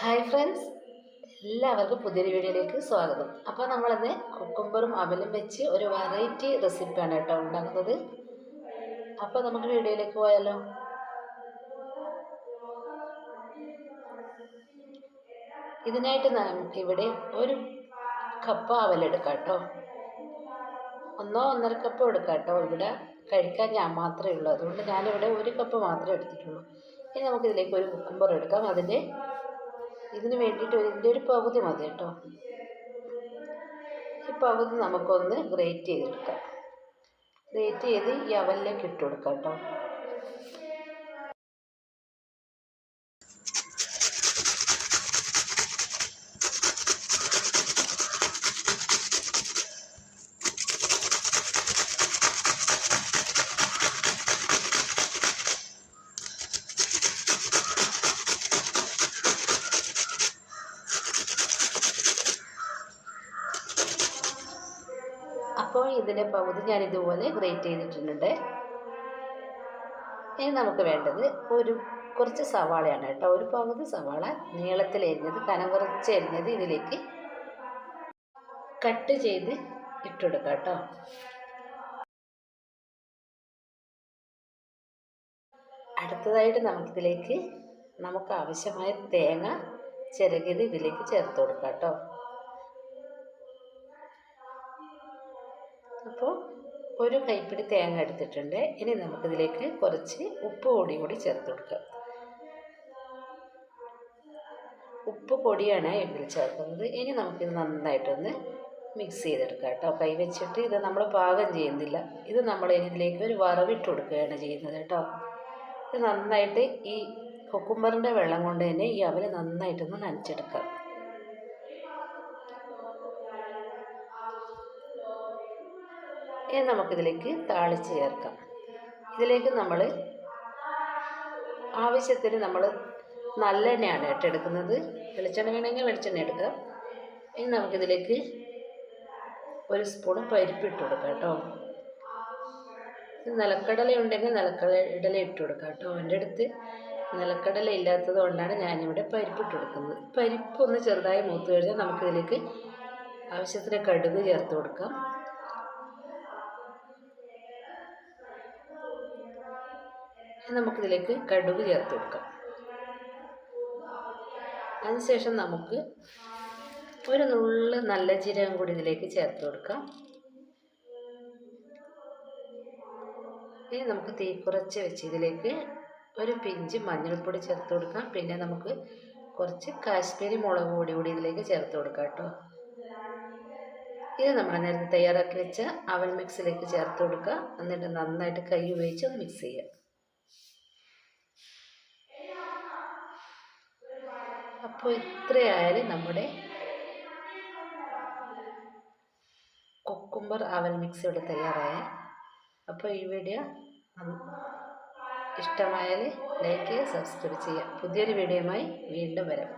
Hi friends. എല്ലാവർക്കും പുതിയൊരു വീഡിയോയിലേക്ക് സ്വാഗതം. അപ്പോൾ നമ്മളിന്ന് കുക്കുംബറും അവലും വെച്ച് ഒരു വെറൈറ്റി റെസിപ്പിയാണ് കേട്ടോ ഉണ്ടാക്കുന്നത്. അപ്പോൾ നമുക്ക് വീഡിയോയിലേക്ക് പോയാലോ? ഇതിനായിട്ട് നമുക്ക് ഇവിടെ ഒരു കപ്പ് അവലെടുക്കാം കേട്ടോ. ഒന്നോ ഒന്നര കപ്പ് എടുക്കാം കേട്ടോ. ഇവിടെ കഴിക്കാൻ ഞാൻ മാത്രമേ ഉള്ളൂ. അതുകൊണ്ട് ഞാനിവിടെ ഒരു കപ്പ് മാത്രമേ എടുത്തിട്ടുള്ളൂ. ഇനി നമുക്കിതിലേക്ക് ഒരു കുക്കുംബർ എടുക്കാം. അതിന്റെ ഇതിന് വേണ്ടിയിട്ട് ഇതിന്റെ ഒരു പകുതി മതി കേട്ടോ. ഈ പകുതി നമുക്കൊന്ന് ഗ്രേറ്റ് ചെയ്തെടുക്കാം. ഗ്രേറ്റ് ചെയ്ത് ഈ അവലിലേക്ക് ഇട്ട് കൊടുക്കാം കേട്ടോ. അപ്പോൾ ഇതിന്റെ പകുതി ഞാൻ ഇതുപോലെ ഗ്രേറ്റ് ചെയ്തിട്ടുണ്ട് ഇനി നമുക്ക് വേണ്ടത് ഒരു കുറച്ച് സവാളയാണ് കേട്ടോ. ഒരു പകുതി സവാള നീളത്തിൽ എരിഞ്ഞത് കനം കുറച്ച് എരിഞ്ഞത് ഇതിലേക്ക് കട്ട് ചെയ്ത് ഇട്ടുകൊടുക്കാം കേട്ടോ. അടുത്തതായിട്ട് നമുക്കിതിലേക്ക് നമുക്ക് ആവശ്യമായ തേങ്ങ ചിരകിയത് ഇതിലേക്ക് ചേർത്ത് കൊടുക്കാം കേട്ടോ. അപ്പോൾ ഒരു കൈപ്പിടി തേങ്ങ എടുത്തിട്ടുണ്ട്. ഇനി നമുക്കിതിലേക്ക് കുറച്ച് ഉപ്പ് പൊടി കൂടി ചേർത്ത് കൊടുക്കാം. ഉപ്പ് പൊടിയാണ് ഇതിൽ ചേർക്കുന്നത്. ഇനി നമുക്കിത് നന്നായിട്ടൊന്ന് മിക്സ് ചെയ്തെടുക്കാം കേട്ടോ. കൈ വെച്ചിട്ട് ഇത് നമ്മൾ പാകം ചെയ്യുന്നില്ല. ഇത് നമ്മൾ ഇതിലേക്ക് ഒരു വറവിട്ട് കൊടുക്കുകയാണ് ചെയ്യുന്നത് കേട്ടോ. ഇത് നന്നായിട്ട് ഈ കുക്കുംബറിന്റെ വെള്ളം കൊണ്ട് തന്നെ ഈ അവൽ നന്നായിട്ടൊന്ന് നനച്ചെടുക്കാം. ഇനി നമുക്കിതിലേക്ക് താളിച്ച് ചേർക്കാം. ഇതിലേക്ക് നമ്മൾ ആവശ്യത്തിന് നമ്മൾ നല്ലെണ്ണയാണ് ഇട്ടെടുക്കുന്നത്. വെളിച്ചെണ്ണ വേണമെങ്കിൽ വെളിച്ചെണ്ണ എടുക്കാം. ഇനി നമുക്കിതിലേക്ക് ഒരു സ്പൂൺ പരിപ്പിട്ട് കൊടുക്കാം കേട്ടോ. നിലക്കടല ഉണ്ടെങ്കിൽ നിലക്കടല ഇട്ട് കൊടുക്കാം കേട്ടോ. എന്റെ അടുത്ത് നിലക്കടല ഇല്ലാത്തത് കൊണ്ടാണ് ഞാനിവിടെ പരിപ്പിട്ട് കൊടുക്കുന്നത്. പരിപ്പ് ഒന്ന് ചെറുതായി മൂത്ത് കഴിഞ്ഞാൽ നമുക്കിതിലേക്ക് ആവശ്യത്തിന് കടുക് ചേർത്ത് കൊടുക്കാം. നമുക്കിതിലേക്ക് കടുക് ചേർത്ത് കൊടുക്കാം. അതിനുശേഷം നമുക്ക് ഒരു നുള്ള് നല്ല ജീരകം കൂടി ഇതിലേക്ക് ചേർത്ത് കൊടുക്കാം. ഇനി നമുക്ക് തീ കുറച്ച് വെച്ച് ഇതിലേക്ക് ഒരു പിഞ്ച് മഞ്ഞൾപ്പൊടി ചേർത്ത് കൊടുക്കാം. പിന്നെ നമുക്ക് കുറച്ച് കാശ്മീരി മുളക് പൊടി കൂടി ഇതിലേക്ക് ചേർത്ത് കൊടുക്കാം കേട്ടോ. ഇത് നമ്മൾ നേരത്തെ തയ്യാറാക്കി വെച്ച അവൽ മിക്സിലേക്ക് ചേർത്ത് കൊടുക്കുക. എന്നിട്ട് നന്നായിട്ട് കൈ ഉപയോഗിച്ച് ഒന്ന് മിക്സ് ചെയ്യുക. അപ്പോൾ ഇത്രയായാലും നമ്മുടെ കുക്കുംബർ അവൽ മിക്സ് ഇവിടെ തയ്യാറായ. അപ്പോൾ ഈ വീഡിയോ ഇഷ്ടമായാൽ ലൈക്ക് ചെയ്യുക സബ്സ്ക്രൈബ് ചെയ്യുക. പുതിയൊരു വീഡിയോയുമായി വീണ്ടും വരാം.